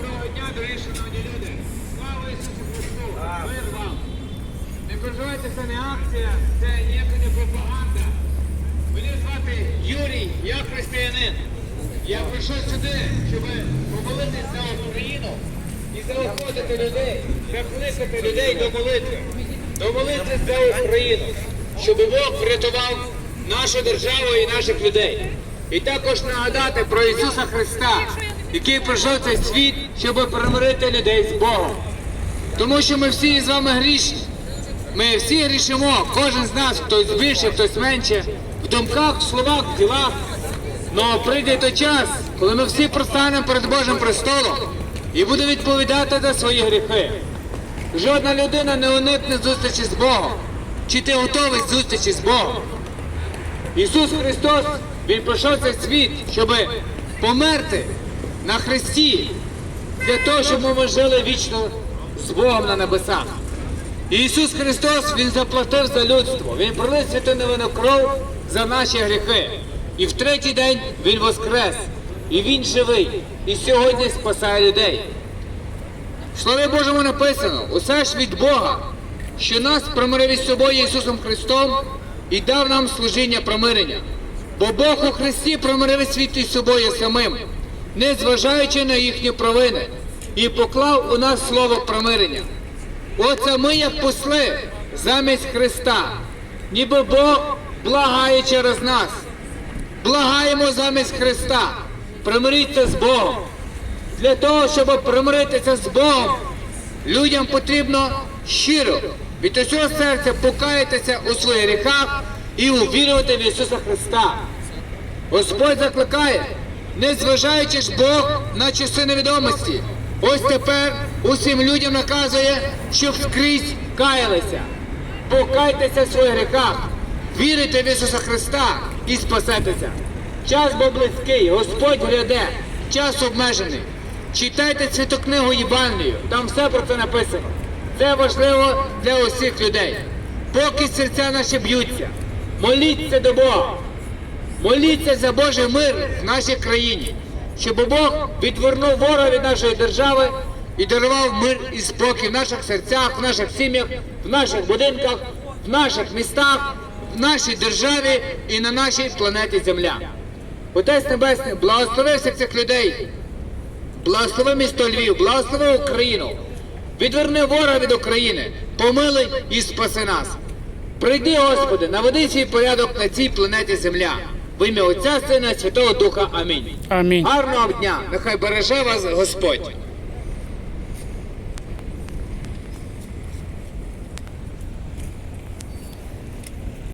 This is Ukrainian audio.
Доброго дня, дорогі шановні люди! Слава Ісусу Христу! Мир вам! Не переживайте, це не акція, це ніяка не пропаганда. Мене звати Юрій, я християнин. Я прийшов сюди, щоб помолитись за Україну і заохотити людей, закликати людей до молитви. До молитви за Україну, щоб Бог врятував нашу державу і наших людей. І також нагадати про Ісуса Христа, який прийшов цей світ, щоб примирити людей з Богом. Тому що ми всі з вами грішні. Ми всі грішимо, кожен з нас, хтось більше, хтось менше, в думках, в словах, в ділах. Но прийде той час, коли ми всі простанемо перед Божим престолом і будемо відповідати за свої гріхи. Жодна людина не уникне зустрічі з Богом. Чи ти готовий зустрічі з Богом? Ісус Христос, Він прийшов в цей світ, щоб померти на хресті, для того, щоб ми жили вічно з Богом на небесах. Ісус Христос Він заплатив за людство. Він пролив святу невинну кров за наші гріхи. І в третій день Він воскрес. І Він живий. І сьогодні спасає людей. В Слові Божому написано, усе ж від Бога, що нас примирив із собою Ісусом Христом і дав нам служіння примирення. Бо Бог у Христі примирив світ із собою самим, не зважаючи на їхні провини, і поклав у нас слово примирення. Оце ми, як посли, замість Христа, ніби Бог благає через нас. Благаємо замість Христа. Примиріться з Богом. Для того, щоб примиритися з Богом, людям потрібно щиро від усього серця покаятися у своїх гріхах і увірувати в Ісуса Христа. Господь закликає, не зважаючи ж Бог на часи невідомості. Ось тепер усім людям наказує, щоб скрізь каялися. Покайтеся в своїх гріхах, вірите в Ісуса Христа і спасетеся. Час був близький, Господь гляде, час обмежений. Читайте святу книгу Євангелію, там все про це написано. Це важливо для усіх людей. Поки серця наші б'ються, моліться до Бога. Моліться за Божий мир в нашій країні, щоб Бог відвернув ворога від нашої держави і дарував мир і спокій в наших серцях, в наших сім'ях, в наших будинках, в наших містах, в нашій державі і на нашій планеті Земля. Отець Небесний, благослови всіх цих людей, благослови місто Львів, благослови Україну, відверни ворога від України, помилуй і спаси нас. Прийди, Господи, наведи свій порядок на цій планеті Земля. В ім'я Отця Сина Святого Духа. Амінь. Амінь. Гарного дня! Нехай береже вас Господь.